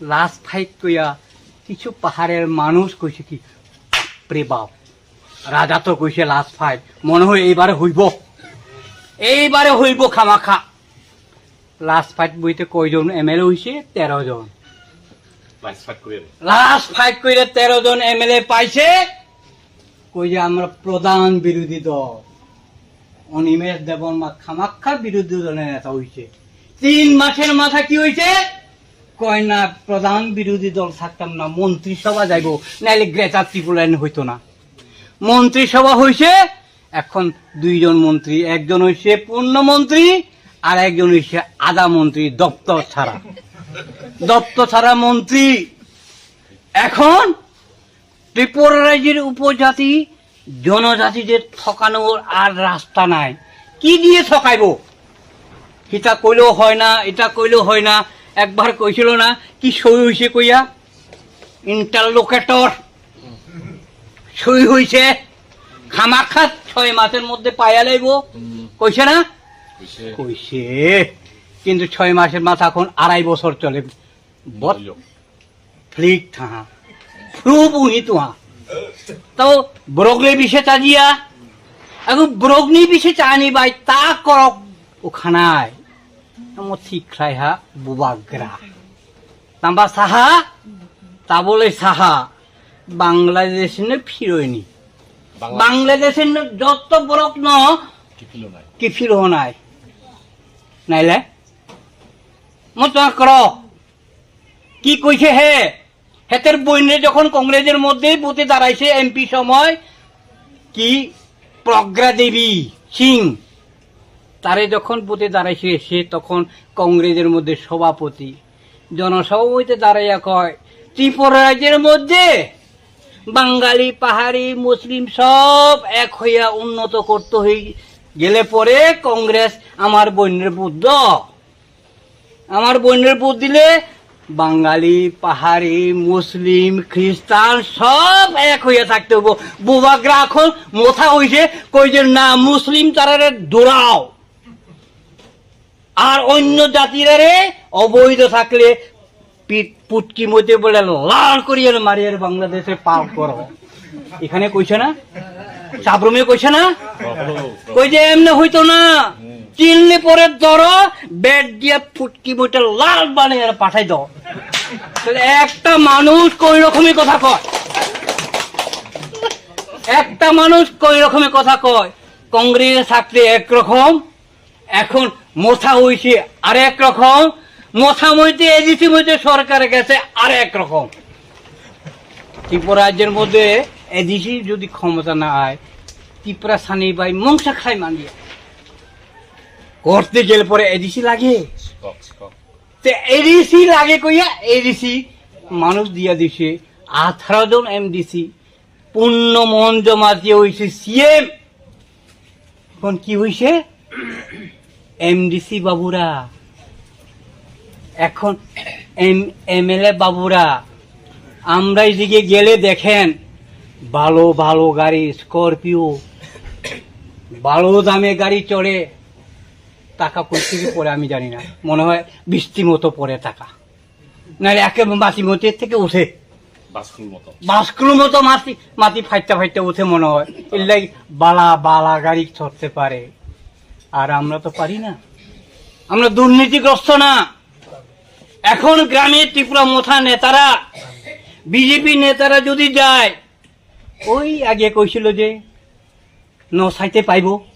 Last fight কইয়া কিছু পাহাড়ের মানুষ কইছে কি বাপরে বাপ রাজা তো কইছে লাস্ট ফাইট মনে হয় এইবারে হইব। এইবারে হইব খামাখা। লাস্ট ফাইট বইতে কয়জন এম এল এ হইছে? তেরো জন। লাস্ট ফাইট করে তেরো জন এম এল এ পাইছে। কই যে আমরা প্রধান বিরোধী দল। অনিমেষ দেবন মা খামাক্ষা বিরোধী দলের নেতা হইছে। তিন মাসের মাথা কি হইছে? কয় না, প্রধান বিরোধী দল থাকতাম না, মন্ত্রিসভা যাইব, নাইলে গ্রেটার ত্রিপুরায়ন হইতো না। মন্ত্রিসভা হইছে, এখন দুইজন মন্ত্রী, একজন হইছে পূর্ণমন্ত্রী, আর একজন হইছে আধা মন্ত্রী, দপ্তর ছাড়া। দপ্তর ছাড়া মন্ত্রী। এখন ত্রিপুরা রাজ্যের উপজাতি জনজাতিদের ঠকানোর আর রাস্তা নাই, কি দিয়ে ঠকাইব? এটা কইলেও হয় না, এটা কইলেও হয় না। একবার কইছিল না কি সই হইছে কইয়া? ইন্টারলোকেটর সই হইছে। খামাখা ছয় মাসের মধ্যে পাইয়া লাইব। কইছে না? কইছে। কিন্তু ছয় মাসের মাথা এখন আড়াই বছর চলে। ফ্লিক থাহা। ফ্রু বুহি তুহা। তো ব্রগলে বিষে চাজিয়া। এখন ব্রগনি বিষে চানি বাই তা করক ওখানায়। তা বলে সাহা বাংলাদেশ ফিরোয়নি বাংলা বাংলাদেশের নে যত ব্রক ন কি ফিল নাই নাইলে কৰ কি কৈছে হে হেতের বইনে যখন কংগ্রেসের মধ্যেই বুথে দাঁড়াইছে এমপি সময় কি প্রজ্ঞা দেবী সিং তারে যখন বুথে দাঁড়াইছে, সে তখন কংগ্রেসের মধ্যে সভাপতি। জনসভাপতিতে দাঁড়াইয়া কয়, ত্রিপুরা রাজ্যের মধ্যে বাঙালি, পাহাড়ি, মুসলিম সব এক হইয়া উন্নত করতে হই গেলে পরে কংগ্রেস আমার বন্যের বুদ্ধ। আমার বন্যের বুধ দিলে বাঙালি, পাহাড়ি, মুসলিম, খ্রিস্টান সব এক হইয়া থাকতে হব বুবাগ্রা এখন মোথা হইছে কই যে না, মুসলিম তারারে দৌড়াও। আর অন্য জাতিরারে অবৈধ থাকলে পিট পুটকি মধ্যে বলে লাল করিয়ে মারিয়ে বাংলাদেশে পাও করো। এখানে কইছে না? সাবরুমে কইছে না? কই যে এমনি হইতো না। চিনলে পরে ধর, বেড দিয়ে ফুটকি বইটা লাল বানিয়ে পাঠাই দাও। একটা মানুষ কই রকমের কথা কয়? একটা মানুষ কই রকমের কথা কয়? কংগ্রেস থাকলে একরকম, এখন মোথা হইছে আরেক রকম। মোথা মইতে এজিসি মইতে সরকার গেছে আরেক রকম। ত্রিপুরা রাজ্যের মধ্যে এদিসি যদি ক্ষমতা না হয় ত্রিপুরা সানি বাই মংসা খাই মানিয়ে করতে গেলে পরে এদিসি লাগে। এডিসি লাগে কইয়া এডিসি মানুষ দিয়া দিছে। আঠারো জন এমডিসি পূর্ণ মন জমা দিয়ে হইছে সিএম। এখন কি হইছে? এমডিসি বাবুরা। এখন এম এমএলএ বাবুরা আমরা এদিকে গেলে দেখেন ভালো ভালো গাড়ি স্করপিও ভালো দামে গাড়ি চড়ে টাকা কই থেকে পড়ে আমি জানি না। মনে হয় বৃষ্টি মতো পড়ে টাকা। নাহলে একে মাটি মতির থেকে উঠে। বাসকুল মতো মাটি মাটি ফাইটতে ফাইটতে উঠে মনে হয়। এলাই বালা বালা গাড়ি চড়তে পারে। আর আমরা তো পারি না। আমরা দুর্নীতিগ্রস্ত না। এখন গ্রামে ত্রিপুরা মোথা নেতারা, বিজেপি নেতারা যদি যায়, ওই আগে কইছিল যে নসাইতে পাইবো।